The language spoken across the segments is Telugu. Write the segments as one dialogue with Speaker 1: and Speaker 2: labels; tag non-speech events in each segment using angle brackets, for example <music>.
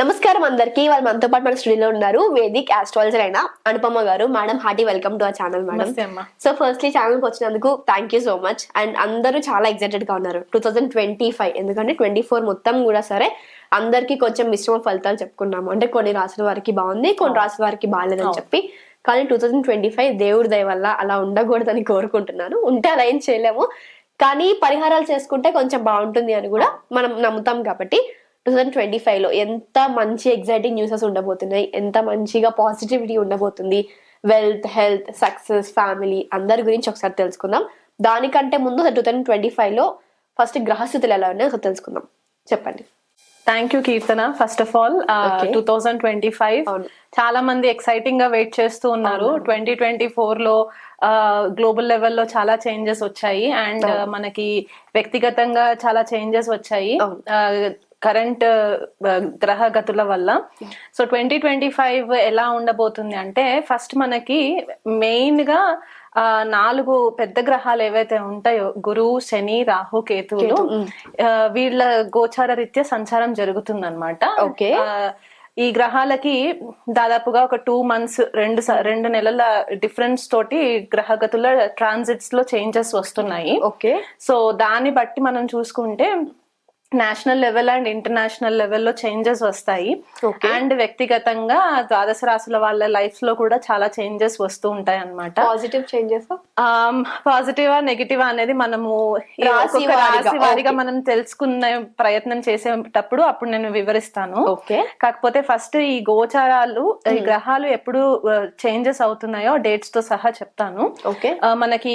Speaker 1: నమస్కారం అందరికి. వాళ్ళు మనతో పాటు మన స్టూడియోలో ఉన్నారు వేదిక్ ఆస్ట్రాలజర్ అయిన Anupama garu. Madam hearty welcome to our channel madam. So firstly channel వచ్చినందుకు thank you so much and అందరూ చాలా ఎక్సైటెడ్గా ఉన్నారు. టూ థౌసండ్ ట్వంటీ ఫైవ్ ఎందుకంటే ట్వంటీ ఫోర్ మొత్తం కూడా సరే అందరికీ కొంచెం మిశ్రమ ఫలితాలు చెప్పుకున్నాము. అంటే కొన్ని రాసుల వారికి బాగుంది కొన్ని రాసుల వారికి బాగాలేదని చెప్పి. కానీ టూ థౌసండ్ ట్వంటీ ఫైవ్ దేవుడి దయ వల్ల అలా ఉండకూడదని కోరుకుంటున్నాను. ఉంటే అలా ఏం చేయలేము. కానీ పరిహారాలు చేసుకుంటే కొంచెం బాగుంటుంది అని కూడా మనం నమ్ముతాం కాబట్టి టూ థౌసండ్ ట్వంటీ ఫైవ్లో ఎంత మంచి ఎగ్జైటింగ్ న్యూసెస్ ఉండబోతున్నాయి ఎంత మంచిగా పాజిటివిటీ ఉండబోతుంది వెల్త్ హెల్త్ సక్సెస్ ఫ్యామిలీ అందరి గురించి ఒకసారి తెలుసుకుందాం. దానికంటే ముందు టూ థౌసండ్ ట్వంటీ ఫైవ్లో ఫస్ట్ గ్రహస్థితులు ఎలా ఉన్నాయో తెలుసుకుందాం. చెప్పండి.
Speaker 2: Thank you Keerthana first of all. Two thousand twenty five. చాలా మంది ఎక్సైటింగ్గా వెయిట్ చేస్తూ ఉన్నారు. ట్వంటీ ట్వంటీ ఫోర్లో గ్లోబల్ లెవెల్లో చాలా చేంజెస్ వచ్చాయి. అండ్ మనకి వ్యక్తిగతంగా చాలా చేంజెస్ వచ్చాయి. కరెంట్ గ్రహ గతుల వల్ల. సో ట్వంటీ ట్వంటీ ఫైవ్ ఎలా ఉండబోతుంది అంటే ఫస్ట్ మనకి మెయిన్గా ఆ, నాలుగు పెద్ద గ్రహాలు ఏవైతే ఉంటాయో గురువు శని రాహు కేతువులు వీళ్ళ గోచార రీత్యా సంచారం జరుగుతుంది అనమాట
Speaker 1: Okay.
Speaker 2: ఈ గ్రహాలకి దాదాపుగా ఒక టూ మంత్స్ రెండు రెండు నెలల డిఫరెన్స్ తోటి గ్రహగతుల ట్రాన్సిట్స్లో చేంజెస్ వస్తున్నాయి.
Speaker 1: ఓకే.
Speaker 2: సో దాన్ని బట్టి మనం చూసుకుంటే నేషనల్ లెవెల్ అండ్ ఇంటర్నేషనల్ లెవెల్లో చేంజెస్ వస్తాయి. అండ్ వ్యక్తిగతంగా ద్వాదశ రాశుల వాళ్ళ లైఫ్లో కూడా చాలా చేంజెస్ వస్తూ ఉంటాయి అన్నమాట.
Speaker 1: పాజిటివ్ చేంజెస్
Speaker 2: పాజిటివా నెగిటివా అనేది మనము
Speaker 1: రాశి వారీగా.
Speaker 2: మనం తెలుసుకునే ప్రయత్నం చేసేటప్పుడు అప్పుడు నేను వివరిస్తాను.
Speaker 1: ఓకే
Speaker 2: కాకపోతే ఫస్ట్ ఈ గోచారాలు ఈ గ్రహాలు ఎప్పుడు చేంజెస్ అవుతున్నాయో డేట్స్తో సహా చెప్తాను.
Speaker 1: ఓకే
Speaker 2: మనకి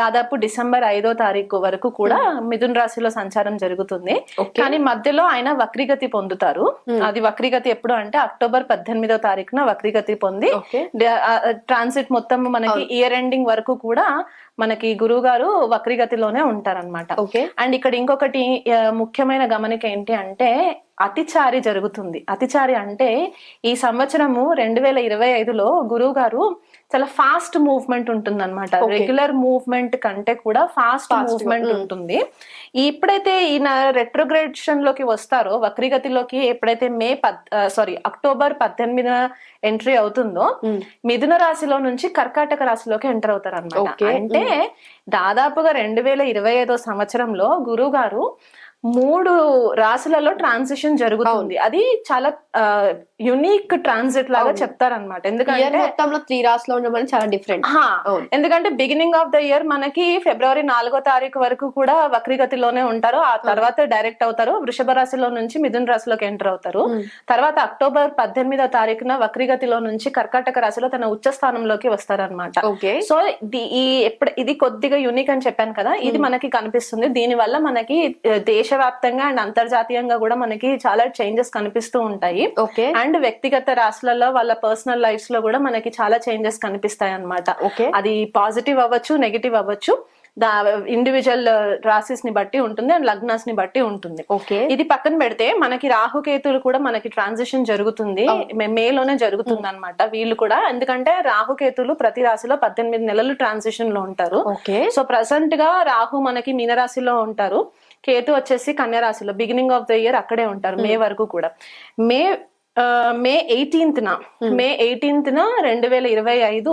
Speaker 2: దాదాపు డిసెంబర్ ఐదో తారీఖు వరకు కూడా మిథున్ రాశిలో సంచారం జరుగుతుంది. కానీ మధ్యలో ఆయన వక్రీగతి పొందుతారు. అది వక్రీగతి ఎప్పుడు అంటే అక్టోబర్ పద్దెనిమిదో తారీఖున వక్రీగతి పొంది ట్రాన్సిట్ మొత్తం మనకి ఇయర్ ఎండింగ్ వరకు కూడా మనకి గురువు గారు వక్రీగతిలోనే ఉంటారన్నమాట.
Speaker 1: ఓకే.
Speaker 2: అండ్ ఇక్కడ ఇంకొకటి ముఖ్యమైన గమనిక ఏంటి అంటే అతిచారి జరుగుతుంది. అతిచారి అంటే ఈ సంవత్సరము రెండు వేల ఇరవై ఐదులో గురువు గారు చాలా ఫాస్ట్ మూవ్మెంట్ ఉంటుంది అనమాట రెగ్యులర్ మూవ్మెంట్ కంటే కూడా ఫాస్ట్ మూవ్మెంట్ ఉంటుంది. ఎప్పుడైతే ఈయన రెట్రోగ్రేషన్లోకి వస్తారో వక్రీగతిలోకి ఎప్పుడైతే మే సారీ అక్టోబర్ పద్దెనిమిదిన ఎంట్రీ అవుతుందో మిథున రాశిలో నుంచి కర్కాటక రాశిలోకి ఎంటర్ అవుతారు అనమాట. అంటే దాదాపుగా రెండు వేల ఇరవై ఐదో సంవత్సరంలో గురువు గారు మూడు రాశులలో ట్రాన్సిషన్ జరుగుతుంది. అది చాలా యునిక్ ట్రాన్సిట్ లాగా చెప్తారనమాట ఎందుకంటే
Speaker 1: మొత్తంలో త్రీ రాసులో ఉండమని చాలా డిఫరెంట్.
Speaker 2: ఎందుకంటే బిగినింగ్ ఆఫ్ ద ఇయర్ మనకి ఫిబ్రవరి నాలుగో తారీఖు వరకు కూడా వక్రీగతిలోనే ఉంటారు. ఆ తర్వాత డైరెక్ట్ అవుతారు. వృషభ రాశిలో నుంచి మిథున రాశిలోకి ఎంటర్ అవుతారు. తర్వాత అక్టోబర్ పద్దెనిమిదో తారీఖున వక్రీగతిలో నుంచి కర్కాటక రాశిలో తన ఉచ్చ స్థానంలోకి వస్తారనమాట
Speaker 1: ఓకే.
Speaker 2: సో ది- ఈ ఇది కొద్దిగా యూనిక్ అని చెప్పాను కదా. ఇది మనకి కనిపిస్తుంది. దీని వల్ల మనకి దేశ దేశవ్యాప్తంగా అండ్ అంతర్జాతీయంగా కూడా మనకి చాలా చేంజెస్ కనిపిస్తూ ఉంటాయి.
Speaker 1: ఓకే.
Speaker 2: అండ్ వ్యక్తిగత రాశులలో వాళ్ళ పర్సనల్ లైఫ్స్లో కూడా మనకి చాలా చేంజెస్ కనిపిస్తాయి అన్నమాట.
Speaker 1: ఓకే.
Speaker 2: అది పాజిటివ్ అవ్వచ్చు నెగిటివ్ అవ్వచ్చు. దా ఇండివిజువల్ రాశిస్ని బట్టి ఉంటుంది అండ్ లగ్నాస్ని బట్టి ఉంటుంది.
Speaker 1: ఓకే.
Speaker 2: ఇది పక్కన పెడితే మనకి రాహుకేతులు కూడా మనకి ట్రాన్సిషన్ జరుగుతుంది. మే- మేలోనే జరుగుతుంది అనమాట వీళ్ళు కూడా. ఎందుకంటే రాహుకేతులు ప్రతి రాశిలో పద్దెనిమిది నెలలు ట్రాన్సిషన్లో ఉంటారు.
Speaker 1: ఓకే.
Speaker 2: సో ప్రజెంట్గా రాహు మనకి మీనరాశిలో ఉంటారు. కేతు వచ్చేసి కన్యా రాశిలో బిగినింగ్ ఆఫ్ ద ఇయర్ అక్కడే ఉంటారు మే వరకు కూడా. మే మే ఎయిటీన్త్ న. మే ఎయిటీన్త్ న రెండు వేల ఇరవై ఐదు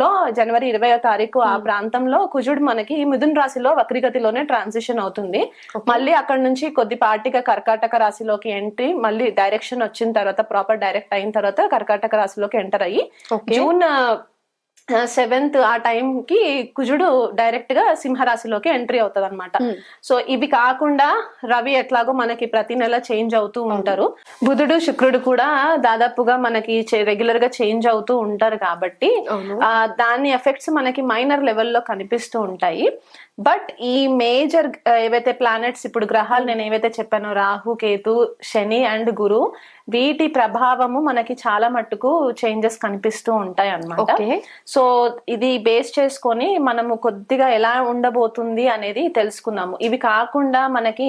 Speaker 2: లో జనవరి ఇరవయో తారీఖు ఆ ప్రాంతంలో కుజుడు మనకి మిథున్ రాశిలో వక్రిగతిలోనే ట్రాన్సిషన్ అవుతుంది. మళ్ళీ అక్కడ నుంచి కొద్దిపాటిగా కర్కాటక రాశిలోకి ఎంట్రీ మళ్ళీ డైరెక్షన్ వచ్చిన తర్వాత ప్రాపర్ డైరెక్ట్ అయిన తర్వాత కర్కాటక రాశిలోకి ఎంటర్ అయ్యి జూన్ సెవెంత్ ఆ టైం కి కుజుడు డైరెక్ట్గా సింహరాశిలోకి ఎంట్రీ అవుతుంది అనమాట. సో ఇవి కాకుండా రవి ఎట్లాగో మనకి ప్రతి నెల చేంజ్ అవుతూ ఉంటారు. బుధుడు శుక్రుడు కూడా దాదాపుగా మనకి రెగ్యులర్గా చేంజ్ అవుతూ ఉంటారు కాబట్టి దాని ఎఫెక్ట్స్ మనకి మైనర్ లెవెల్లో కనిపిస్తూ ఉంటాయి. బట్ ఈ మేజర్ ఏవైతే ప్లానెట్స్ ఇప్పుడు గ్రహాలు నేను ఏవైతే చెప్పానో రాహు కేతు శని అండ్ గురు వీటి ప్రభావము మనకి చాలా మట్టుకు చేంజెస్ కనిపిస్తూ ఉంటాయి అన్నమాట సో ఇది బేస్ చేసుకొని మనము కొద్దిగా ఎలా ఉండబోతుంది అనేది తెలుసుకుందాము ఇవి కాకుండా మనకి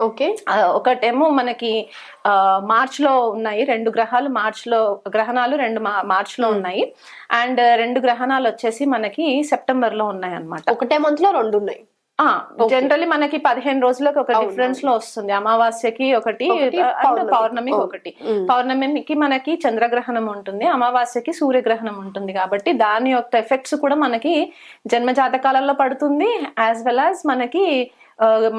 Speaker 1: ఓకే.
Speaker 2: ఒకటేమో మనకి మార్చ్లో ఉన్నాయి. రెండు గ్రహాలు మార్చ్లో గ్రహణాలు రెండు మార్చ్లో ఉన్నాయి. అండ్ రెండు గ్రహణాలు వచ్చేసి మనకి సెప్టెంబర్లో ఉన్నాయి అనమాట
Speaker 1: ఒకటే మంత్లో రెండు ఉన్నాయి.
Speaker 2: జనరల్లీ మనకి పదిహేను రోజులకు ఒక డిఫరెన్స్లో వస్తుంది. అమావాస్యకి ఒకటి అండ్
Speaker 1: పౌర్ణమి.
Speaker 2: పౌర్ణమికి. ఒకటి. పౌర్ణమికి మనకి చంద్రగ్రహణం ఉంటుంది అమావాస్యకి సూర్యగ్రహణం ఉంటుంది కాబట్టి దాని యొక్క ఎఫెక్ట్స్ కూడా మనకి జన్మ జాతకాలలో పడుతుంది యాజ్ వెల్ యాజ్ మనకి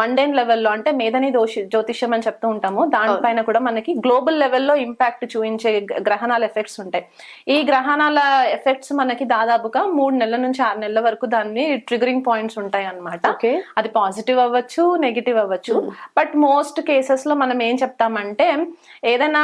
Speaker 2: మండేన్ లెవెల్లో అంటే మేధని దోషి జ్యోతిష్యం అని చెప్తూ ఉంటాము. దానిపైన కూడా మనకి గ్లోబల్ లెవెల్లో ఇంపాక్ట్ చూపించే గ్రహణాల ఎఫెక్ట్స్ ఉంటాయి. ఈ గ్రహణాల ఎఫెక్ట్స్ మనకి దాదాపుగా మూడు నెలల నుంచి ఆరు నెలల వరకు దాన్ని ట్రిగరింగ్ పాయింట్స్ ఉంటాయి అన్నమాట
Speaker 1: ఓకే.
Speaker 2: అది పాజిటివ్ అవ్వచ్చు నెగిటివ్ అవ్వచ్చు. బట్ మోస్ట్ కేసెస్లో మనం ఏం చెప్తామంటే ఏదైనా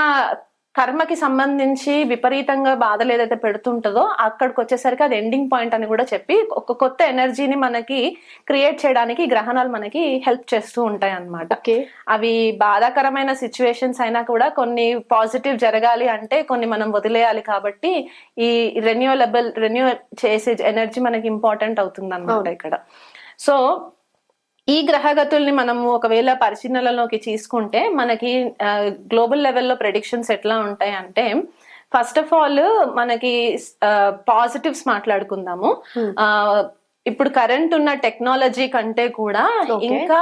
Speaker 2: కర్మకి సంబంధించి విపరీతంగా బాధలు ఏదైతే పెడుతుంటుందో అక్కడికి వచ్చేసరికి అది ఎండింగ్ పాయింట్ అని కూడా చెప్పి ఒక కొత్త ఎనర్జీని మనకి క్రియేట్ చేయడానికి గ్రహణాలు మనకి హెల్ప్ చేస్తూ ఉంటాయి అన్నమాట
Speaker 1: ఓకే.
Speaker 2: అవి బాధాకరమైన సిచ్యువేషన్స్ అయినా కూడా కొన్ని పాజిటివ్ జరగాలి అంటే కొన్ని మనం వదిలేయాలి కాబట్టి ఈ రెన్యూవలబుల్ రెన్యూ చేసే ఎనర్జీ మనకి ఇంపార్టెంట్ అవుతుంది అనమాట ఇక్కడ. సో ఈ గ్రహగతుల్ని మనము ఒకవేళ పరిశీలనలోకి తీసుకుంటే మనకి గ్లోబల్ లెవెల్లో ప్రెడిక్షన్స్ ఎట్లా ఉంటాయి అంటే ఫస్ట్ ఆఫ్ ఆల్ మనకి పాజిటివ్స్ మాట్లాడుకుందాము. ఆ, ఇప్పుడు కరెంట్ ఉన్న టెక్నాలజీ కంటే కూడా. ఇంకా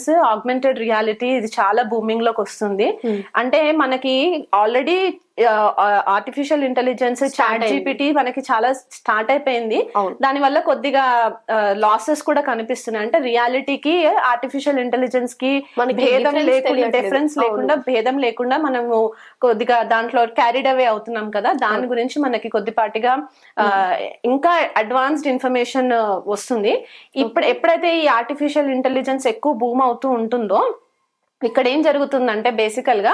Speaker 2: ఆగ్మెంటెడ్ రియాలిటీ ఇది చాలా బూమింగ్లోకి వస్తుంది
Speaker 1: Hmm.
Speaker 2: అంటే మనకి already artificial intelligence chat. GPT మనకి చాలా స్టార్ట్ అయిపోయింది. దాని వల్ల కొద్దిగా లాసెస్ కూడా కనిపిస్తున్నాయి. అంటే రియాలిటీకి ఆర్టిఫిషియల్
Speaker 1: ఇంటెలిజెన్స్కి
Speaker 2: భేదం లేకుండా. డిఫరెన్స్ లేకుండా భేదం లేకుండా మనము కొద్దిగా దాంట్లో క్యారీడ్ అవే అవుతున్నాం కదా. దాని గురించి మనకి కొద్దిపాటిగా ఇంకా అడ్వాన్స్డ్ ఇన్ఫర్మేషన్ వస్తుంది. ఇప్పుడు ఎప్పుడైతే ఈ ఆర్టిఫిషియల్ ఇంటెలిజెన్స్ ఎక్కువ బూమ్ అవుతూ ఉంటుందో ఇక్కడ ఏం జరుగుతుందంటే బేసికల్గా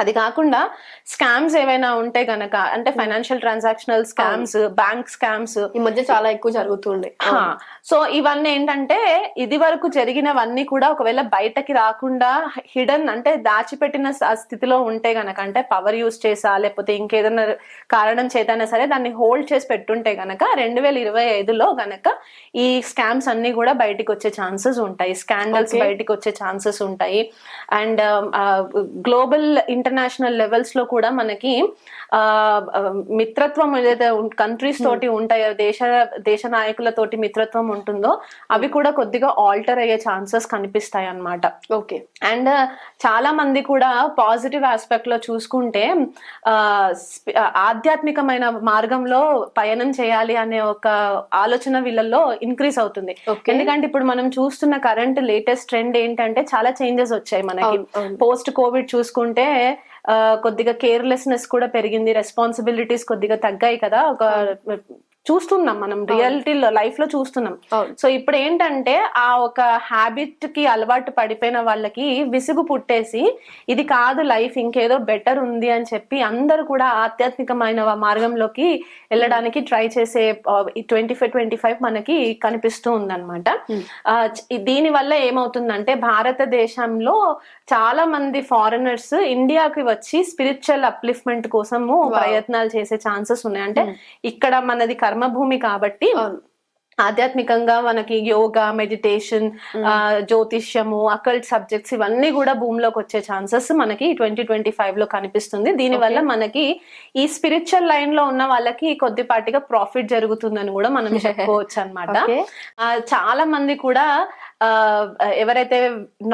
Speaker 2: అది కాకుండా స్కామ్స్ ఏవైనా ఉంటే గనక అంటే financial transactional scams bank scams
Speaker 1: ఈ మధ్య చాలా ఎక్కువ జరుగుతుండే.
Speaker 2: సో ఇవన్నీ ఏంటంటే ఇది వరకు జరిగినవన్నీ కూడా ఒకవేళ బయటకి రాకుండా హిడెన్ అంటే దాచిపెట్టిన స్థితిలో ఉంటే గనక అంటే పవర్ యూస్ చేసా లేకపోతే ఇంకేదైనా కారణం చేతైనా సరే దాన్ని హోల్డ్ చేసి పెట్టుంటే గనక రెండు వేల ఇరవై ఐదులో గనక ఈ స్కామ్స్ అన్ని కూడా బయటికి వచ్చే ఛాన్సెస్ ఉంటాయి. స్కాండల్స్. బయటికి వచ్చే ఛాన్సెస్ ఉంటాయి. అండ్ గ్లోబల్ ఇంటర్నేషనల్ లెవెల్స్లో కూడా మనకి ఆ, మిత్రత్వం ఏదైతే కంట్రీస్ తోటి ఉంటాయో దేశ దేశ నాయకులతోటి మిత్రత్వం ఉంటుందో అవి కూడా కొద్దిగా ఆల్టర్ అయ్యే ఛాన్సెస్ కనిపిస్తాయి అన్నమాట
Speaker 1: ఓకే.
Speaker 2: అండ్ చాలా మంది కూడా పాజిటివ్ ఆస్పెక్ట్లో చూసుకుంటే ఆ, ఆధ్యాత్మికమైన మార్గంలో పయనం చేయాలి అనే ఒక ఆలోచన వీళ్ళల్లో ఇంక్రీజ్ అవుతుంది. ఎందుకంటే ఇప్పుడు మనం చూస్తున్న కరెంట్ లేటెస్ట్ ట్రెండ్ ఏంటంటే చాలా చేంజెస్ వచ్చాయి మనకి. పోస్ట్ కోవిడ్ చూసుకుంటే కొద్దిగా కేర్లెస్నెస్ కూడా పెరిగింది. రెస్పాన్సిబిలిటీస్ కొద్దిగా తగ్గాయి కదా. ఒక చూస్తున్నాం మనం రియాలిటీలో లైఫ్లో చూస్తున్నాం. సో ఇప్పుడు ఏంటంటే ఆ ఒక హ్యాబిట్కి అలవాటు పడిపోయిన వాళ్ళకి విసుగు పుట్టేసి ఇది కాదు లైఫ్ ఇంకేదో బెటర్ ఉంది అని చెప్పి అందరూ కూడా ఆధ్యాత్మికమైన మార్గంలోకి వెళ్ళడానికి ట్రై చేసే ట్వంటీ ఫైవ్ ట్వంటీ ఫైవ్ మనకి కనిపిస్తూ ఉందన్నమాట. దీని వల్ల ఏమవుతుందంటే భారతదేశంలో చాలా మంది ఫారినర్స్ ఇండియాకి వచ్చి స్పిరిచువల్ అప్లిఫ్ట్మెంట్ కోసము ప్రయత్నాలు చేసే ఛాన్సెస్ ఉన్నాయి. అంటే ఇక్కడ మనది కర్మభూమి కాబట్టి. ఆధ్యాత్మికంగా మనకి యోగా మెడిటేషన్ జ్యోతిష్యము అకల్ట్ సబ్జెక్ట్స్ ఇవన్నీ కూడా భూమిలోకి వచ్చే ఛాన్సెస్ మనకి ట్వంటీ ట్వంటీ ఫైవ్లో కనిపిస్తుంది. దీని వల్ల మనకి ఈ స్పిరిచువల్ లైన్లో ఉన్న వాళ్ళకి కొద్దిపాటిగా ప్రాఫిట్ జరుగుతుందని కూడా మనం <laughs> చెప్పుకోవచ్చు అనమాట. చాలా మంది కూడా ఎవరైతే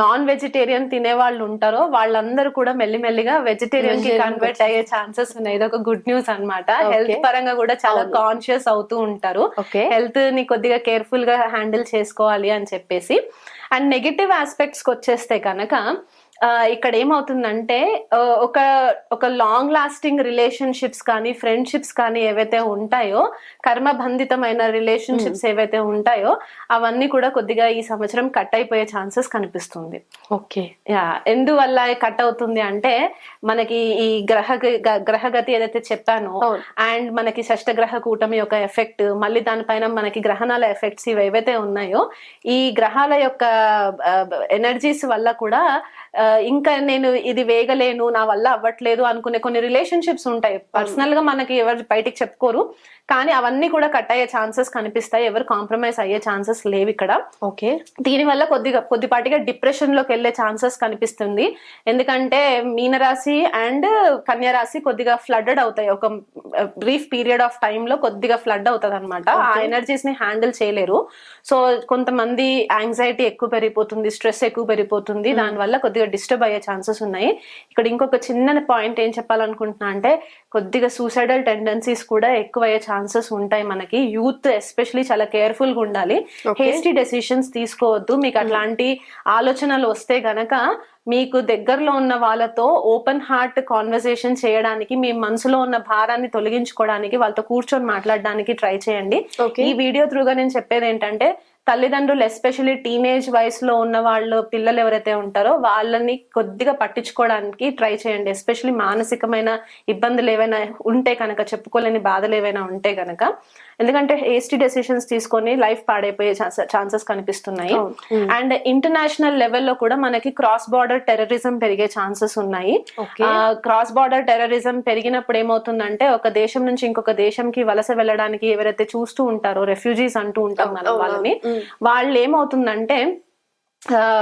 Speaker 2: నాన్ వెజిటేరియన్ తినే వాళ్ళు ఉంటారో వాళ్ళందరూ కూడా మెల్లిమెల్లిగా
Speaker 1: వెజిటేరియన్కి
Speaker 2: కన్వర్ట్ అయ్యే ఛాన్సెస్ ఉన్నాయి. ఇది ఒక గుడ్ న్యూస్ అన్నమాట.
Speaker 1: Okay.
Speaker 2: హెల్త్ పరంగా కూడా చాలా కాన్షియస్ అవుతూ ఉంటారు.
Speaker 1: ఓకే
Speaker 2: హెల్త్ని కొద్దిగా కేర్ఫుల్గా హ్యాండిల్ చేసుకోవాలి అని చెప్పేసి. అండ్ నెగిటివ్ ఆస్పెక్ట్స్కి వచ్చేస్తే కనుక ఇక్కడ ఏమవుతుందంటే ఒక ఒక లాంగ్ లాస్టింగ్ రిలేషన్షిప్స్ కానీ ఫ్రెండ్షిప్స్ కానీ ఏవైతే ఉంటాయో కర్మబంధితమైన రిలేషన్షిప్స్ ఏవైతే ఉంటాయో అవన్నీ కూడా కొద్దిగా ఈ సంవత్సరం కట్ అయిపోయే ఛాన్సెస్ కనిపిస్తుంది.
Speaker 1: ఓకే.
Speaker 2: యా ఎందువల్ల కట్ అవుతుంది అంటే మనకి ఈ గ్రహ గ- గ్రహగతి ఏదైతే చెప్పానో. అండ్ మనకి షష్టగ్రహ కూటమి యొక్క ఎఫెక్ట్ మళ్ళీ దానిపైన మనకి గ్రహణాల ఎఫెక్ట్స్ ఇవి ఏవైతే ఉన్నాయో ఈ గ్రహాల యొక్క ఎనర్జీస్ వల్ల కూడా ఇంకా నేను ఇది వేగలేను నా వల్ల అవ్వట్లేదు అనుకునే కొన్ని రిలేషన్షిప్స్ ఉంటాయి. పర్సనల్గా మనకి ఎవరు బయటికి చెప్పుకోరు. కానీ అవన్నీ కూడా కట్ అయ్యే ఛాన్సెస్ కనిపిస్తాయి. ఎవరు కాంప్రమైజ్ అయ్యే ఛాన్సెస్ లేవు ఇక్కడ.
Speaker 1: ఓకే.
Speaker 2: దీని వల్ల కొద్దిగా కొద్దిపాటిగా డిప్రెషన్లోకి వెళ్ళే ఛాన్సెస్ కనిపిస్తుంది. ఎందుకంటే మీనరాశి అండ్ కన్యరాశి కొద్దిగా ఫ్లడెడ్ అవుతాయి. ఒక బ్రీఫ్ పీరియడ్ ఆఫ్ టైమ్లో కొద్దిగా ఫ్లడ్ అవుతుంది అనమాట ఆ ఎనర్జీస్ని హ్యాండిల్ చేయలేరు. సో కొంతమంది యాంగ్జైటీ ఎక్కువ పెరిగిపోతుంది స్ట్రెస్ ఎక్కువ పెరిగిపోతుంది. దానివల్ల కొద్దిగా డిస్టర్బ్ అయ్యే ఛాన్సెస్ ఉన్నాయి. ఇక్కడ ఇంకొక చిన్న పాయింట్ ఏం చెప్పాలనుకుంటున్నా అంటే కొద్దిగా సూసైడల్ టెండెన్సీస్ కూడా ఎక్కువ అయ్యే ఛాన్సెస్ ఉంటాయి మనకి. యూత్ ఎస్పెషలీ చాలా కేర్ఫుల్గా ఉండాలి. హేస్టీ డెసిషన్స్ తీసుకోవద్దు. మీకు అట్లాంటి ఆలోచనలు వస్తే గనక మీకు దగ్గరలో ఉన్న వాళ్ళతో ఓపెన్ హార్ట్ కాన్వర్సేషన్ చేయడానికి మీ మనసులో ఉన్న భారాన్ని తొలగించుకోవడానికి వాళ్ళతో కూర్చొని మాట్లాడడానికి ట్రై చేయండి. ఈ వీడియో త్రూగా నేను చెప్పేది ఏంటంటే తల్లిదండ్రులు ఎస్పెషల్లీ టీనేజ్ వయసులో ఉన్న వాళ్ళు పిల్లలు ఎవరైతే ఉంటారో వాళ్ళని కొద్దిగా పట్టించుకోవడానికి ట్రై చేయండి. ఎస్పెషల్లీ మానసికమైన ఇబ్బందులు ఏవైనా ఉంటే కనుక చెప్పుకోలేని బాధలు ఏవైనా ఉంటే కనుక. ఎందుకంటే హేస్టీ డెసిషన్స్ తీసుకొని లైఫ్ పాడైపోయే ఛాన్సెస్ కనిపిస్తున్నాయి.
Speaker 1: Hmm.
Speaker 2: అండ్ ఇంటర్నేషనల్ లెవెల్లో కూడా మనకి క్రాస్ బార్డర్ టెర్రరిజం పెరిగే ఛాన్సెస్ ఉన్నాయి. క్రాస్ బార్డర్ టెర్రరిజం పెరిగినప్పుడు ఏమవుతుందంటే ఒక దేశం నుంచి ఇంకొక దేశంకి వలస వెళ్ళడానికి ఎవరైతే చూస్తూ ఉంటారో రెఫ్యూజీస్ అంటూ ఉంటాం మనం వాళ్ళని
Speaker 1: అవును.
Speaker 2: వాళ్ళు ఏమవుతుందంటే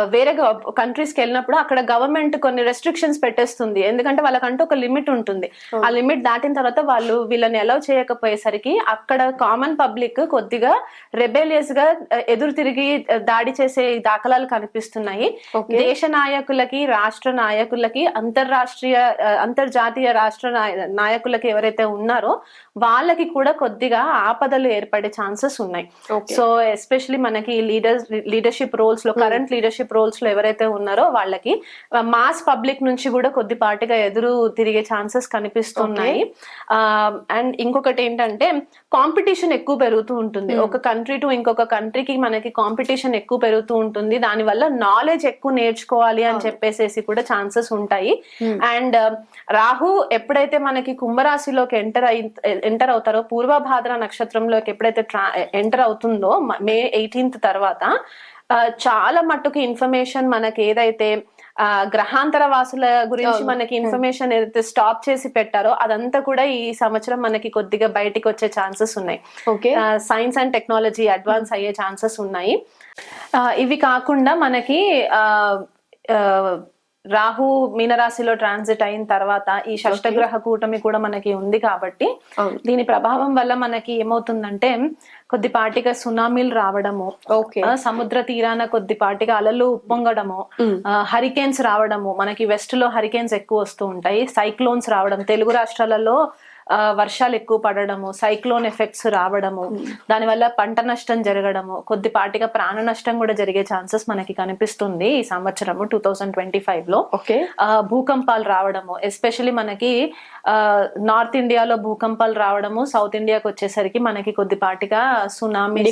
Speaker 2: వేరే కంట్రీస్కి వెళ్ళినప్పుడు అక్కడ గవర్నమెంట్ కొన్ని రెస్ట్రిక్షన్స్ పెట్టేస్తుంది. ఎందుకంటే వాళ్ళకంటూ ఒక లిమిట్ ఉంటుంది. ఆ లిమిట్ దాటిన తర్వాత వాళ్ళు వీళ్ళని అలౌ చేయకపోయేసరికి అక్కడ కామన్ పబ్లిక్ కొద్దిగా రెబేలియస్గా ఎదురు తిరిగి దాడి చేసే దాఖలాలు కనిపిస్తున్నాయి. దేశ నాయకులకి రాష్ట్ర నాయకులకి అంతర్రాష్ట్రీయ అంతర్జాతీయ రాష్ట్ర నాయ- నాయకులకి ఎవరైతే ఉన్నారో వాళ్ళకి కూడా కొద్దిగా ఆపదలు ఏర్పడే ఛాన్సెస్ ఉన్నాయి. సో ఎస్పెషలీ మనకి లీడర్ లీడర్షిప్ రోల్స్లో కరెంట్ లీడర్షిప్ రోల్స్లో ఎవరైతే ఉన్నారో వాళ్ళకి మాస్ పబ్లిక్ నుంచి కూడా కొద్దిపాటిగా ఎదురు తిరిగే ఛాన్సెస్ కనిపిస్తున్నాయి. అండ్ ఇంకొకటి ఏంటంటే కాంపిటీషన్ ఎక్కువ పెరుగుతూ ఉంటుంది. ఒక కంట్రీ టు ఇంకొక కంట్రీకి మనకి కాంపిటీషన్ ఎక్కువ పెరుగుతూ ఉంటుంది. దానివల్ల నాలెడ్జ్ ఎక్కువ నేర్చుకోవాలి అని చెప్పేసేసి కూడా ఛాన్సెస్ ఉంటాయి. అండ్ రాహు ఎప్పుడైతే మనకి కుంభరాశిలోకి ఎంటర్ అయి ఎంటర్ అవుతారో పూర్వభాద్ర నక్షత్రంలోకి ఎప్పుడైతే ఎంటర్ అవుతుందో మ- ఎయిటీన్త్ తర్వాత చాలా మట్టుకు ఇన్ఫర్మేషన్ మనకి ఏదైతే ఆ, గ్రహాంతర వాసుల గురించి మనకి ఇన్ఫర్మేషన్ ఏదైతే స్టాప్ చేసి పెట్టారో అదంతా కూడా ఈ సంవత్సరం మనకి కొద్దిగా బయటికి వచ్చే ఛాన్సెస్ ఉన్నాయి.
Speaker 1: Okay.
Speaker 2: Science and technology advance అయ్యే ఛాన్సెస్ ఉన్నాయి. ఆ, ఇవి కాకుండా మనకి రాహు మీనరాశిలో ట్రాన్సిట్ అయిన తర్వాత ఈ షష్టగ్రహ కూటమి కూడా మనకి ఉంది కాబట్టి. దీని ప్రభావం వల్ల మనకి ఏమవుతుందంటే కొద్దిపాటిగా సునామీలు రావడము సముద్ర తీరాన కొద్దిపాటిగా అలలు ఉప్పొంగడము హరికేన్స్ రావడము మనకి వెస్ట్లో హరికేన్స్ ఎక్కువ వస్తూ ఉంటాయి సైక్లోన్స్ రావడం తెలుగు రాష్ట్రాలలో వర్షాలు ఎక్కువ పడడము సైక్లోన్ ఎఫెక్ట్స్ రావడము దానివల్ల పంట నష్టం జరగడము కొద్దిపాటిగా ప్రాణ నష్టం కూడా జరిగే ఛాన్సెస్ మనకి కనిపిస్తుంది ఈ సంవత్సరము టూ థౌజండ్ ట్వంటీ ఫైవ్లో భూకంపాలు రావడము ఎస్పెషల్లీ మనకి నార్త్ ఇండియాలో భూకంపాలు రావడము సౌత్ ఇండియాకి వచ్చేసరికి మనకి కొద్దిపాటిగా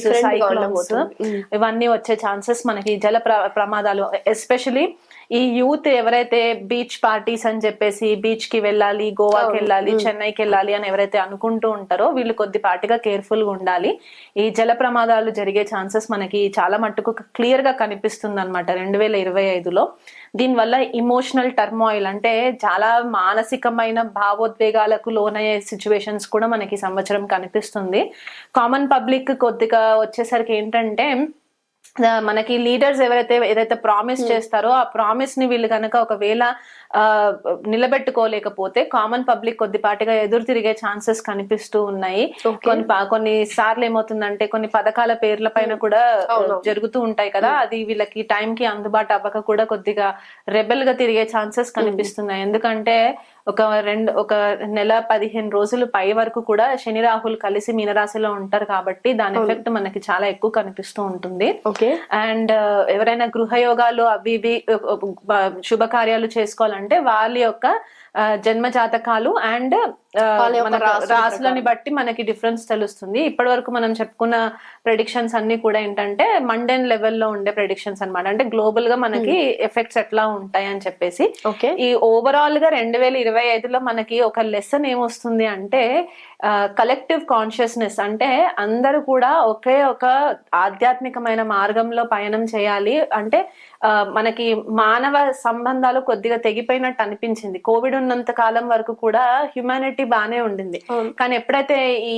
Speaker 1: గా
Speaker 2: సైక్లోన్స్
Speaker 1: ఉండబోతుంది.
Speaker 2: ఇవన్నీ వచ్చే ఛాన్సెస్ మనకి జల ప్ర- ప్రమాదాలు ఎస్పెషలీ ఈ యూత్ ఎవరైతే బీచ్ పార్టీస్ అని చెప్పేసి బీచ్కి వెళ్ళాలి గోవాకి వెళ్ళాలి చెన్నైకి వెళ్ళాలి అని ఎవరైతే అనుకుంటూ ఉంటారో వీళ్ళు కొద్దిపాటిగా కేర్ఫుల్గా ఉండాలి. ఈ జల ప్రమాదాలు జరిగే ఛాన్సెస్ మనకి చాలా మట్టుకు క్లియర్గా కనిపిస్తుంది అనమాట రెండు వేల ఇరవై ఐదులో. దీనివల్ల ఇమోషనల్ టర్మాయిల్ అంటే చాలా మానసికమైన భావోద్వేగాలకు లోనయ్యే సిచ్యువేషన్స్ కూడా మనకి సంవత్సరం కనిపిస్తుంది. కామన్ పబ్లిక్ కొద్దిగా వచ్చేసరికి ఏంటంటే మనకి లీడర్స్ ఎవరైతే ఏదైతే ప్రామిస్ చేస్తారో ఆ ప్రామిస్ని వీళ్ళు కనుక ఒకవేళ నిలబెట్టుకోలేకపోతే కామన్ పబ్లిక్ కొద్దిపాటిగా ఎదురు తిరిగే ఛాన్సెస్ కనిపిస్తూ ఉన్నాయి. కొన్ని కొన్ని సార్లు ఏమవుతుందంటే కొన్ని పథకాల పేర్ల పైన కూడా
Speaker 1: అవును.
Speaker 2: జరుగుతూ ఉంటాయి కదా. అది వీళ్ళకి టైం కి అందుబాటు అవ్వక కూడా కొద్దిగా రెబెల్గా తిరిగే ఛాన్సెస్ కనిపిస్తున్నాయి. ఎందుకంటే ఒక రెండు ఒక నెల పదిహేను రోజులు పై వరకు కూడా శని రాహుల్ కలిసి మీనరాశిలో ఉంటారు కాబట్టి దాని ఎఫెక్ట్ మనకి చాలా ఎక్కువ కనిపిస్తూ ఉంటుంది.
Speaker 1: ఓకే
Speaker 2: అండ్ ఎవరైనా గృహయోగాలు అవి ఇవి శుభకార్యాలు చేసుకోవాలంటే అంటే వాళ్ళ యొక్క ఆ, జన్మ జాతకాలు అండ్ మన
Speaker 1: రాసుల
Speaker 2: రాసులని బట్టి మనకి డిఫరెన్స్ తెలుస్తుంది. ఇప్పటి వరకు మనం చెప్పుకున్న ప్రెడిక్షన్స్ అన్ని కూడా ఏంటంటే మండెన్ లెవెల్లో ఉండే ప్రెడిక్షన్స్ అన్నమాట. అంటే గ్లోబల్గా మనకి ఎఫెక్ట్స్ ఎట్లా ఉంటాయి అని చెప్పేసి.
Speaker 1: ఓకే.
Speaker 2: ఈ ఓవరాల్గా రెండు వేల ఇరవై ఐదులో మనకి ఒక లెసన్ ఏమొస్తుంది అంటే కలెక్టివ్ కాన్షియస్నెస్ అంటే అందరూ కూడా ఒకే ఒక ఆధ్యాత్మికమైన మార్గంలో పయనం చేయాలి. అంటే మనకి మానవ సంబంధాలు కొద్దిగా తెగిపోయినట్టు అనిపించింది. కోవిడ్ ఉన్నంత కాలం వరకు కూడా హ్యుమానిటీ బానే ఉండింది. కానీ ఎప్పుడైతే ఈ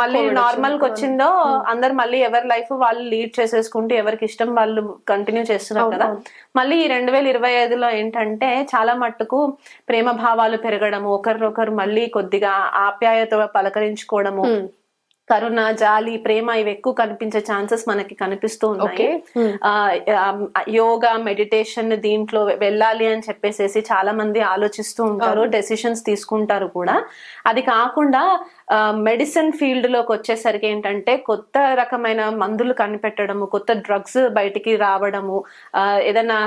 Speaker 2: మళ్ళీ నార్మల్కి
Speaker 1: వచ్చింది,
Speaker 2: అందరు మళ్ళీ ఎవరి లైఫ్ వాళ్ళు లీడ్ చేసేసుకుంటూ ఎవరికి ఇష్టం వాళ్ళు కంటిన్యూ చేస్తున్నారు కదా. మళ్ళీ ఈ రెండు వేల ఇరవై ఐదులో ఏంటంటే చాలా మట్టుకు ప్రేమ భావాలు పెరగడము ఒకరినొకరు మళ్ళీ కొద్దిగా ఆప్యాయత పలకరించుకోవడము. కరుణ జాలి ప్రేమ ఇవి ఎక్కువ కనిపించే ఛాన్సెస్ మనకి కనిపిస్తూ ఉన్నాయి.
Speaker 1: Hmm.
Speaker 2: యోగా మెడిటేషన్ దీంట్లో వెళ్ళాలి అని చెప్పేసి చాలా మంది ఆలోచిస్తూ ఉంటారు డెసిషన్స్ తీసుకుంటారు కూడా అది కాకుండా మెడిసిన్ ఫీల్డ్లోకి వచ్చేసరికి ఏంటంటే కొత్త రకమైన మందులు కనిపెట్టడము కొత్త డ్రగ్స్ బయటికి రావడము ఏదైనా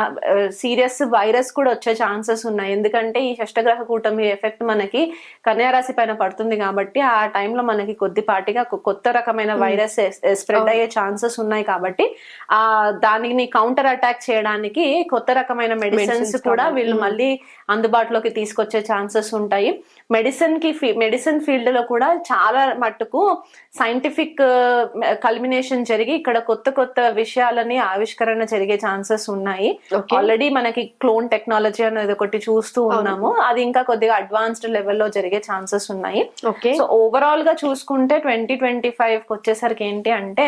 Speaker 2: సీరియస్ వైరస్ కూడా వచ్చే ఛాన్సెస్ ఉన్నాయి. ఎందుకంటే ఈ షష్టగ్రహ కూటమి ఎఫెక్ట్ మనకి కన్యా రాశి పైన పడుతుంది కాబట్టి ఆ టైంలో మనకి కొద్దిపాటిగా కొత్త రకమైన వైరస్ స్ప్రెడ్ అయ్యే ఛాన్సెస్ ఉన్నాయి కాబట్టి ఆ దానిని కౌంటర్ అటాక్ చేయడానికి కొత్త రకమైన మెడిసిన్స్ కూడా. వీళ్ళు మళ్ళీ అందుబాటులోకి తీసుకొచ్చే ఛాన్సెస్ ఉంటాయి. మెడిసిన్కి మెడిసిన్ ఫీల్డ్లో కూడా చాలా మట్టుకు సైంటిఫిక్ కల్మినేషన్ జరిగి ఇక్కడ కొత్త కొత్త విషయాలని ఆవిష్కరణ జరిగే ఛాన్సెస్ ఉన్నాయి. ఆల్రెడీ మనకి క్లోన్ టెక్నాలజీ అనేది ఒకటి చూస్తూ ఉన్నాము. అది ఇంకా కొద్దిగా అడ్వాన్స్డ్ లెవెల్లో జరిగే ఛాన్సెస్ ఉన్నాయి. సో ఓవరాల్గా చూసుకుంటే ట్వంటీ ట్వంటీ ఫైవ్కి వచ్చేసరికి ఏంటి అంటే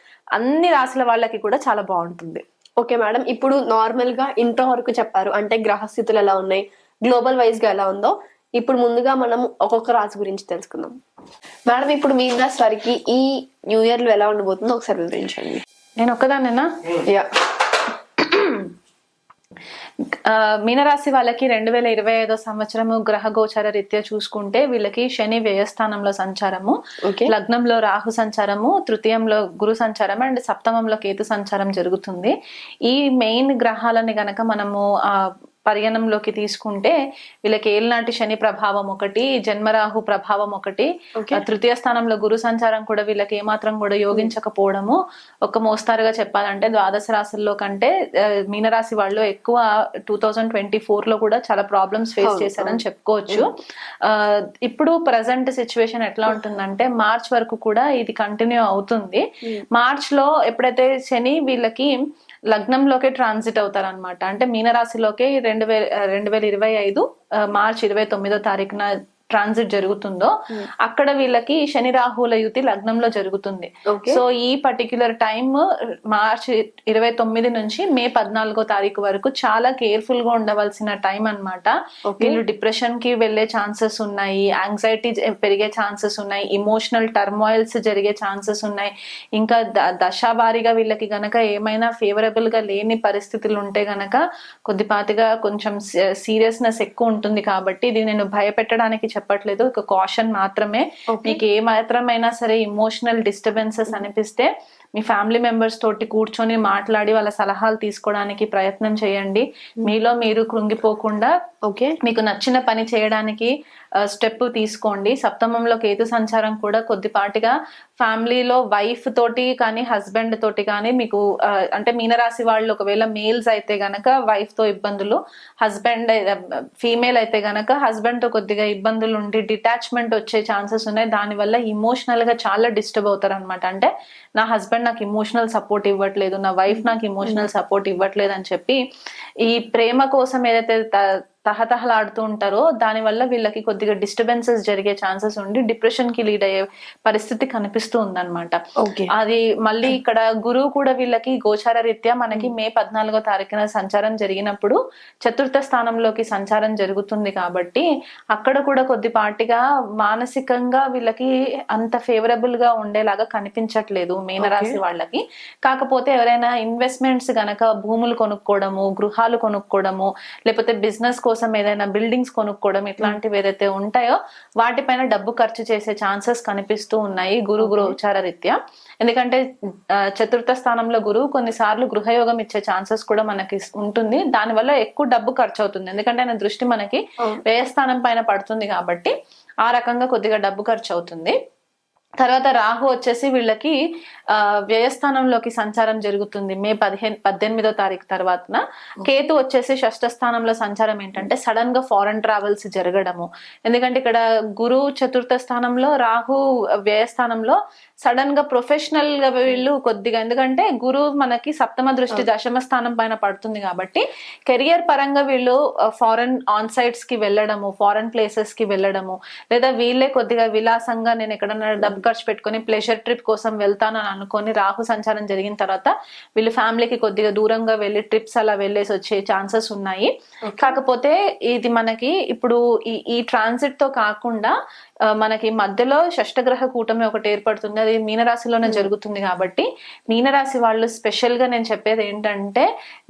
Speaker 2: అన్ని రాసుల వాళ్ళకి కూడా చాలా బాగుంటుంది.
Speaker 1: ఓకే మేడం ఇప్పుడు నార్మల్గా ఇంట్లో వరకు చెప్పారు అంటే గ్రహస్థితులు ఎలా ఉన్నాయి గ్లోబల్ వైజ్గా ఎలా ఉందో ఇప్పుడు ముందుగా మనం ఒక్కొక్క రాశి గురించి తెలుసుకుందాం. మేడం ఇప్పుడు మీ రాశి వారికి ఈ న్యూ ఇయర్లో ఎలా ఉండబోతుందో ఒకసారి వివరించండి.
Speaker 2: నేను ఒక్కదానేనా
Speaker 1: యా.
Speaker 2: మీనరాశి వాళ్ళకి రెండు వేల ఇరవై ఐదో సంవత్సరము గ్రహ గోచర రీత్యా చూసుకుంటే వీళ్ళకి శని వ్యయస్థానంలో సంచారము లగ్నంలో రాహు సంచారము తృతీయంలో గురు సంచారం అండ్ సప్తమంలో కేతు సంచారం జరుగుతుంది. ఈ మెయిన్ గ్రహాలని గనక మనము ఆ పరిగణంలోకి తీసుకుంటే వీళ్ళకి ఏలినాటి శని ప్రభావం ఒకటి జన్మరాహు ప్రభావం ఒకటి తృతీయ స్థానంలో గురు సంచారం కూడా వీళ్ళకి ఏమాత్రం కూడా యోగించకపోవడము ఒక మోస్తారుగా చెప్పాలంటే ద్వాదశ రాశుల్లో కంటే మీనరాశి వాళ్ళు ఎక్కువ టూ థౌజండ్ ట్వంటీ ఫోర్లో కూడా చాలా ప్రాబ్లమ్స్ ఫేస్ చేశారని చెప్పుకోవచ్చు. ఆ, ఇప్పుడు ప్రజెంట్ సిచ్యువేషన్ ఎట్లా ఉంటుందంటే మార్చ్ వరకు కూడా ఇది కంటిన్యూ అవుతుంది. మార్చ్లో ఎప్పుడైతే శని వీళ్ళకి లగ్నంలోకే ట్రాన్సిట్ అవుతారనమాట అంటే మీనరాశిలోకి రెండు వేల రెండు వేల ఇరవై ఐదు మార్చ్ ఇరవై తొమ్మిదో తారీఖున ట్రాన్సిట్ జరుగుతుందో అక్కడ వీళ్ళకి శని రాహుల యుతి లగ్నంలో జరుగుతుంది. సో ఈ పర్టిక్యులర్ టైం మార్చ్ ఇరవై తొమ్మిది నుంచి మే పద్నాలుగో తారీఖు వరకు చాలా కేర్ఫుల్గా ఉండవలసిన టైం అన్నమాట.
Speaker 1: ఓకే
Speaker 2: వీళ్ళు డిప్రెషన్కి వెళ్ళే ఛాన్సెస్ ఉన్నాయి యాంగ్జైటీ పెరిగే ఛాన్సెస్ ఉన్నాయి ఇమోషనల్ టర్మాయిల్స్ జరిగే ఛాన్సెస్ ఉన్నాయి. ఇంకా దశావారీగా వీళ్ళకి గనక ఏమైనా ఫేవరబుల్గా లేని పరిస్థితులు ఉంటే గనక కొద్దిపాటిగా కొంచెం సీరియస్నెస్ ఎక్కువ ఉంటుంది కాబట్టి ఇది నేను భయపెట్టడానికి చెప్పట్లేదు. ఒక కాషన్ మాత్రమే. మీకు ఏ మాత్రమైనా సరే ఇమోషనల్ డిస్టర్బెన్సెస్ అనిపిస్తే మీ ఫ్యామిలీ మెంబర్స్ తోటి కూర్చొని మాట్లాడి వాళ్ళ సలహాలు తీసుకోవడానికి ప్రయత్నం చేయండి. మీలో మీరు కృంగిపోకుండా
Speaker 1: ఓకే.
Speaker 2: మీకు నచ్చిన పని చేయడానికి స్టెప్ తీసుకోండి. సప్తమంలో కేతు సంచారం కూడా కొద్దిపాటిగా ఫ్యామిలీలో వైఫ్ తోటి కానీ హస్బెండ్ తోటి కానీ మీకు అంటే మీనరాశి వాళ్ళు ఒకవేళ మేల్స్ అయితే గనక వైఫ్తో ఇబ్బందులు హస్బెండ్ ఫీమేల్ అయితే గనక హస్బెండ్తో కొద్దిగా ఇబ్బందులు ఉండి డిటాచ్మెంట్ వచ్చే ఛాన్సెస్ ఉన్నాయి. దానివల్ల ఇమోషనల్గా చాలా డిస్టర్బ్ అవుతారు అనమాట అంటే నా హస్బెండ్ నాకు ఇమోషనల్ సపోర్ట్ ఇవ్వట్లేదు నా వైఫ్ నాకు ఇమోషనల్ సపోర్ట్ ఇవ్వట్లేదు అని చెప్పి ఈ ప్రేమ కోసం ఏదైతే తహతహలాడుతూ ఉంటారో దానివల్ల వీళ్ళకి కొద్దిగా డిస్టర్బెన్సెస్ జరిగే ఛాన్సెస్ ఉండి డిప్రెషన్కి లీడ్ అయ్యే పరిస్థితి కనిపిస్తూ ఉందన్నమాట.
Speaker 1: ఓకే.
Speaker 2: అది మళ్ళీ ఇక్కడ గురువు కూడా వీళ్ళకి గోచార రీత్యా మనకి మే పద్నాలుగో తారీఖున సంచారం జరిగినప్పుడు చతుర్థ స్థానంలోకి సంచారం జరుగుతుంది కాబట్టి అక్కడ కూడా కొద్దిపాటిగా మానసికంగా వీళ్ళకి అంత ఫేవరబుల్గా ఉండేలాగా కనిపించట్లేదు మీనరాశి వాళ్ళకి. కాకపోతే ఎవరైనా ఇన్వెస్ట్మెంట్స్ గనక భూములు కొనుక్కోవడము గృహాలు కొనుక్కోవడము లేకపోతే బిజినెస్ కోసం ఏదైనా బిల్డింగ్స్ కొనుక్కోవడం ఇట్లాంటివి ఏదైతే ఉంటాయో వాటిపైన డబ్బు ఖర్చు చేసే ఛాన్సెస్ కనిపిస్తూ ఉన్నాయి గురు గోచార రీత్యా. ఎందుకంటే చతుర్థ స్థానంలో గురువు కొన్నిసార్లు గృహయోగం ఇచ్చే ఛాన్సెస్ కూడా మనకి ఉంటుంది. దానివల్ల ఎక్కువ డబ్బు ఖర్చు అవుతుంది ఎందుకంటే ఆయన దృష్టి మనకి వ్యయస్థానం పైన పడుతుంది కాబట్టి ఆ రకంగా కొద్దిగా డబ్బు ఖర్చు అవుతుంది తర్వాత రాహు వచ్చేసి వీళ్ళకి ఆ వ్యయస్థానంలోకి సంచారం జరుగుతుంది మే పదిహేను పద్దెనిమిదో తారీఖు తర్వాతన. కేతు వచ్చేసి షష్ఠ స్థానంలో సంచారం ఏంటంటే సడన్గా ఫారెన్ ట్రావెల్స్ జరగడము. ఎందుకంటే ఇక్కడ గురు చతుర్థ స్థానంలో రాహు వ్యయస్థానంలో సడన్గా ప్రొఫెషనల్గా వీళ్ళు కొద్దిగా ఎందుకంటే గురు మనకి సప్తమ దృష్టి దశమ స్థానం పైన పడుతుంది కాబట్టి కెరియర్ పరంగా వీళ్ళు ఫారెన్ ఆన్ సైట్స్కి వెళ్ళడము ఫారెన్ ప్లేసెస్కి వెళ్ళడము లేదా వీళ్ళే కొద్దిగా విలాసంగా నేను ఎక్కడన్నా ఖర్చు పెట్టుకొని ప్లెజర్ ట్రిప్ కోసం వెళ్తాను అని అనుకొని రాహు సంచారం జరిగిన తర్వాత వీళ్ళు ఫ్యామిలీకి కొద్దిగా దూరంగా వెళ్ళి ట్రిప్స్ అలా వెళ్ళేసి వచ్చే ఛాన్సెస్ ఉన్నాయి. కాకపోతే ఇది మనకి ఇప్పుడు ఈ ఈ ట్రాన్సిట్తో కాకుండా మనకి మధ్యలో షష్టగ్రహ కూటమి ఒకటి ఏర్పడుతుంది. అది మీనరాశిలోనే జరుగుతుంది కాబట్టి మీనరాశి వాళ్ళు స్పెషల్గా నేను చెప్పేది ఏంటంటే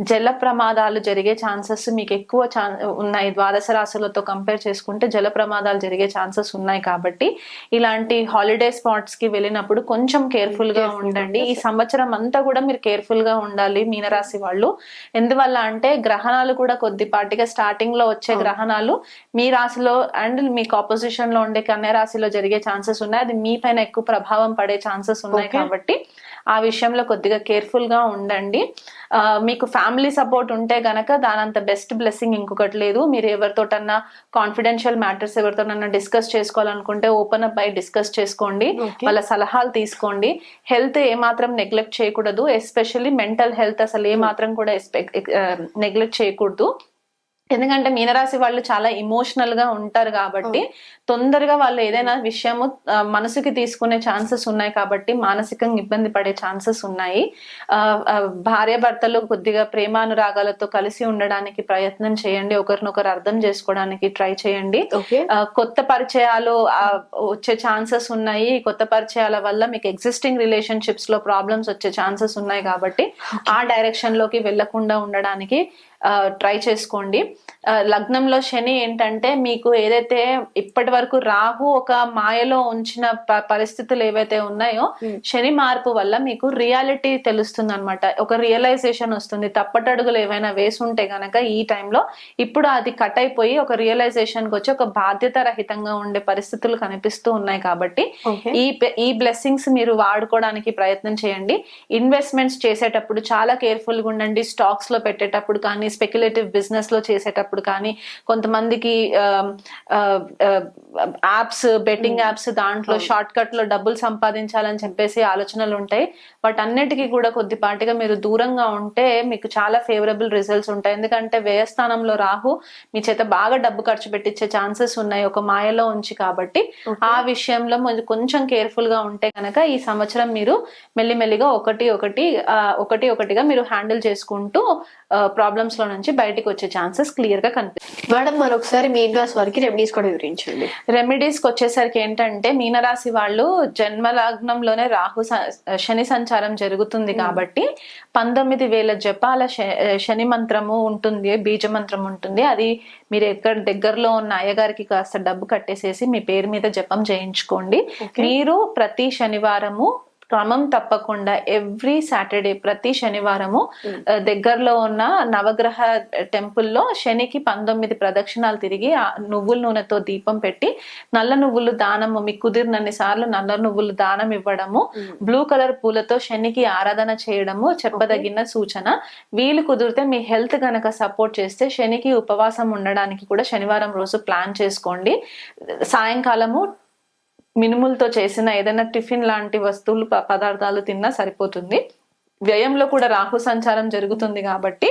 Speaker 2: జల ప్రమాదాలు జరిగే ఛాన్సెస్ మీకు ఎక్కువ ఉన్నాయి. ద్వాదశ రాశులతో కంపేర్ చేసుకుంటే జల ప్రమాదాలు జరిగే ఛాన్సెస్ ఉన్నాయి కాబట్టి ఇలాంటి హాలిడే స్పాట్స్కి వెళ్ళినప్పుడు కొంచెం కేర్ఫుల్గా ఉండండి. ఈ సంవత్సరం అంతా కూడా మీరు కేర్ఫుల్గా ఉండాలి మీనరాశి వాళ్ళు. ఎందువల్ల అంటే గ్రహణాలు కూడా కొద్దిపాటిగా స్టార్టింగ్లో వచ్చే గ్రహణాలు మీ రాశిలో అండ్ మీకు ఆపోజిషన్లో ఉండే కన్యా రాశిలో జరిగే ఛాన్సెస్ ఉన్నాయి. అది మీ పైన ఎక్కువ ప్రభావం పడే ఛాన్సెస్ ఉన్నాయి. కాబట్టి ఆ విషయంలో కొద్దిగా కేర్ఫుల్గా ఉండండి. మీకు ఫ్యామిలీ సపోర్ట్ ఉంటే గనక దానంత బెస్ట్ బ్లెస్సింగ్ ఇంకొకటి లేదు. మీరు ఎవరితోటన్నా కాన్ఫిడెన్షియల్ మ్యాటర్స్ ఎవరితోనన్నా డిస్కస్ చేసుకోవాలనుకుంటే ఓపెన్ అప్ అయి డిస్కస్ చేసుకోండి. వాళ్ళ సలహాలు తీసుకోండి. హెల్త్ ఏ మాత్రం నెగ్లెక్ట్ చేయకూడదు. ఎస్పెషల్లీ మెంటల్ హెల్త్ అసలు ఏ మాత్రం కూడా నెగ్లెక్ట్ చేయకూడదు. ఎందుకంటే మీనరాశి వాళ్ళు చాలా ఇమోషనల్గా ఉంటారు కాబట్టి తొందరగా వాళ్ళు ఏదైనా విషయము మనసుకి తీసుకునే ఛాన్సెస్ ఉన్నాయి కాబట్టి మానసికంగా ఇబ్బంది పడే ఛాన్సెస్ ఉన్నాయి. ఆ, భార్యాభర్తలు కొద్దిగా ప్రేమానురాగాలతో కలిసి ఉండడానికి ప్రయత్నం చేయండి. ఒకరినొకరు అర్థం చేసుకోవడానికి ట్రై చేయండి. కొత్త పరిచయాలు వచ్చే ఛాన్సెస్ ఉన్నాయి. కొత్త పరిచయాల వల్ల మీకు ఎగ్జిస్టింగ్ రిలేషన్షిప్స్లో ప్రాబ్లమ్స్ వచ్చే ఛాన్సెస్ ఉన్నాయి కాబట్టి ఆ డైరెక్షన్లోకి వెళ్ళకుండా ఉండడానికి ట్రై చేసుకోండి. లగ్నంలో శని ఏంటంటే మీకు ఏదైతే ఇప్పటి వరకు రాహు ఒక మాయలో ఉంచిన పరిస్థితులు ఏవైతే ఉన్నాయో. శని మార్పు వల్ల మీకు రియాలిటీ తెలుస్తుంది అనమాట ఒక రియలైజేషన్ వస్తుంది. తప్పటడుగులు ఏవైనా వేసుంటే గనక ఈ టైంలో ఇప్పుడు అది కట్ అయిపోయి ఒక రియలైజేషన్కి వచ్చి ఒక బాధ్యత రహితంగా ఉండే పరిస్థితులు కనిపిస్తూ ఉన్నాయి కాబట్టి ఈ ఈ బ్లెస్సింగ్స్ మీరు వాడుకోవడానికి ప్రయత్నం చేయండి. ఇన్వెస్ట్మెంట్స్ చేసేటప్పుడు చాలా కేర్ఫుల్గా ఉండండి. స్టాక్స్లో పెట్టేటప్పుడు కానీ స్పెక్యులేటివ్ బిజినెస్లో చేసేటప్పుడు కానీ కొంతమందికి యాప్స్ బెట్టింగ్ యాప్స్ దాంట్లో. షార్ట్ కట్లో డబ్బులు సంపాదించాలని చెప్పేసి ఆలోచనలు ఉంటాయి వాటన్నిటికీ కూడా కొద్దిపాటిగా మీరు దూరంగా ఉంటే మీకు చాలా ఫేవరబుల్ రిజల్ట్స్ ఉంటాయి ఎందుకంటే వ్యయస్థానంలో రాహు మీ చేత బాగా డబ్బు ఖర్చు పెట్టించే ఛాన్సెస్ ఉన్నాయి ఒక మాయలో ఉంచి కాబట్టి. ఆ విషయంలో కొంచెం కేర్ఫుల్గా ఉంటే కనుక ఈ సంవత్సరం మీరు మెల్లిమెల్లిగా ఒకటి ఒకటి ఒకటి ఒకటిగా మీరు హ్యాండిల్ చేసుకుంటూ ప్రాబ్లమ్స్లో నుంచి బయటికి వచ్చే ఛాన్సెస్ క్లియర్గా కనిపిస్తుంది
Speaker 1: మేడం మరొకసారి మీన్ రాశి వారికి రెమెడీస్ కూడా వివరించండి.
Speaker 2: రెమెడీస్కి వచ్చేసరికి ఏంటంటే మీనరాశి వాళ్ళు జన్మ లగ్నంలోనే రాహు శని సంచారం జరుగుతుంది కాబట్టి పంతొమ్మిది వేల జపాల శని మంత్రము ఉంటుంది బీజ మంత్రం ఉంటుంది. అది మీరు ఎక్కడ దగ్గరలో ఉన్న అయ్యగారికి కాస్త డబ్బు కట్టేసేసి మీ పేరు మీద జపం చేయించుకోండి. మీరు ప్రతి శనివారము క్రమం తప్పకుండా ఎవ్రీ సాటర్డే ప్రతి శనివారము. ఆ, దగ్గరలో ఉన్న నవగ్రహ టెంపుల్లో శనికి పంతొమ్మిది ప్రదక్షిణాలు తిరిగి ఆ నువ్వుల నూనెతో దీపం పెట్టి నల్ల నువ్వులు దానము మీకు కుదిరినన్ని సార్లు నల్ల నువ్వులు దానం ఇవ్వడము. బ్లూ కలర్ పూలతో శనికి ఆరాధన చేయడము చెప్పదగిన సూచన వీలు కుదిరితే మీ హెల్త్ గనక సపోర్ట్ చేస్తే శనికి ఉపవాసం ఉండడానికి కూడా శనివారం రోజు ప్లాన్ చేసుకోండి సాయంకాలము మినుములతో చేసిన ఏదైనా టిఫిన్ లాంటి వస్తువులు ప- పదార్థాలు తిన్నా సరిపోతుంది. వ్యయంలో కూడా రాహు సంచారం జరుగుతుంది కాబట్టి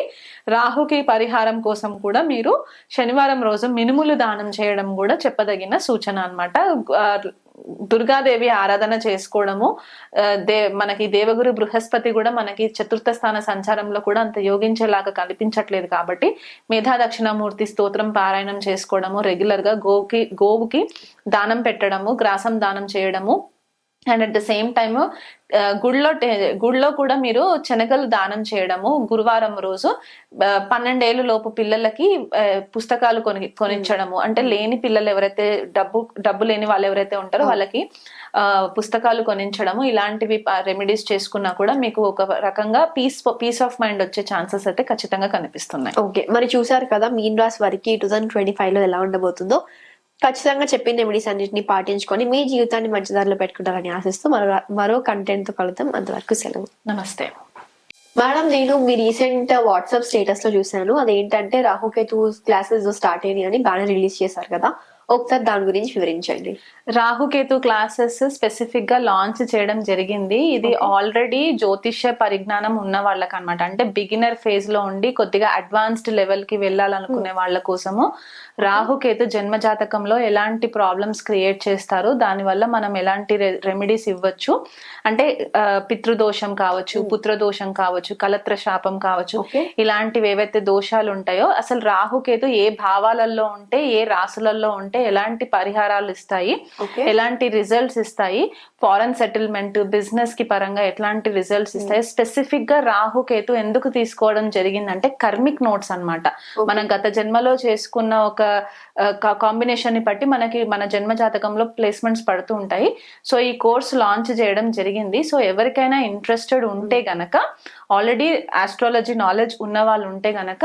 Speaker 2: రాహుకి పరిహారం కోసం కూడా మీరు శనివారం రోజు మినుములు దానం చేయడం కూడా చెప్పదగిన సూచన అనమాట దుర్గాదేవి ఆరాధన చేసుకోవడము దే మనకి దేవగురు బృహస్పతి కూడా మనకి చతుర్థ స్థాన సంచారంలో కూడా అంత యోగించేలాగా కనిపించట్లేదు కాబట్టి మేధా దక్షిణామూర్తి స్తోత్రం పారాయణం చేసుకోవడము రెగ్యులర్గా గోకి గోవుకి దానం పెట్టడము గ్రాసం దానం చేయడము and at the same time గుడిలో గుడిలో కూడా మీరు శనగలు దానం చేయడము గురువారం రోజు పన్నెండేళ్ళు లోపు పిల్లలకి పుస్తకాలు కొని కొనిచ్చడము. అంటే లేని పిల్లలు ఎవరైతే డబ్బు డబ్బు లేని వాళ్ళు ఎవరైతే ఉంటారో వాళ్ళకి ఆ, పుస్తకాలు కొనించడము ఇలాంటివి రెమెడీస్ చేసుకున్నా కూడా మీకు ఒక రకంగా పీస్ పీస్ ఆఫ్ మైండ్ వచ్చే ఛాన్సెస్ అయితే ఖచ్చితంగా కనిపిస్తున్నాయి.
Speaker 1: ఓకే. మరి చూసారు కదా మీన్ రాశి వారికి టూ థౌసండ్ ట్వంటీ ఫైవ్లో ఎలా ఉండబోతుందో. ఖచ్చితంగా చెప్పిన రెమెడీస్ అన్నింటినీ పాటించుకొని మీ జీవితాన్ని మంచి దారిలో పెట్టుకుంటారని ఆశిస్తూ మరో మరో కంటెంట్తో కలుద్దాం. అంతవరకు సెలవు.
Speaker 2: నమస్తే.
Speaker 1: మేడం నేను మీ రీసెంట్ వాట్సాప్ స్టేటస్లో చూసాను అదేంటంటే రాహుకేతు క్లాసెస్ స్టార్ట్ అయినాయి అని బ్యానర్ రిలీజ్ చేశారు కదా. ఒకసారి దాని గురించి వివరించండి.
Speaker 2: రాహుకేతు క్లాసెస్ స్పెసిఫిక్గా లాంచ్ చేయడం జరిగింది. ఇది ఆల్రెడీ జ్యోతిష్య పరిజ్ఞానం ఉన్న వాళ్ళకి అనమాట అంటే బిగినర్ ఫేజ్లో ఉండి కొద్దిగా అడ్వాన్స్డ్ లెవెల్కి వెళ్ళాలనుకునే వాళ్ళ కోసము. రాహుకేతు జన్మ జాతకంలో ఎలాంటి ప్రాబ్లమ్స్ క్రియేట్ చేస్తారు దానివల్ల మనం ఎలాంటి రెమెడీస్ ఇవ్వచ్చు? అంటే పితృదోషం కావచ్చు పుత్రదోషం కావచ్చు కలత్ర శాపం కావచ్చు. ఇలాంటివి ఏవైతే దోషాలు ఉంటాయో అసలు రాహుకేతు ఏ భావాలలో ఉంటే ఏ రాసులలో ఉంటే ఎలాంటి పరిహారాలు ఇస్తాయి. ఎలాంటి రిజల్ట్స్ ఇస్తాయి? ఫారెన్ సెటిల్మెంట్ బిజినెస్కి పరంగా ఎట్లాంటి రిజల్ట్స్ ఇస్తాయి? స్పెసిఫిక్గా రాహుకేతు ఎందుకు తీసుకోవడం జరిగిందంటే కర్మిక్ నోట్స్ అన్నమాట. మన గత జన్మలో చేసుకున్న ఒక కాంబినేషన్ని బట్టి మనకి మన జన్మ జాతకంలో ప్లేస్మెంట్స్ పడుతూ ఉంటాయి. సో ఈ కోర్స్ లాంచ్ చేయడం జరిగింది. సో ఎవరికైనా ఇంట్రెస్టెడ్ ఉంటే గనక ఆల్రెడీ ఆస్ట్రాలజీ నాలెడ్జ్ ఉన్న వాళ్ళు ఉంటే గనక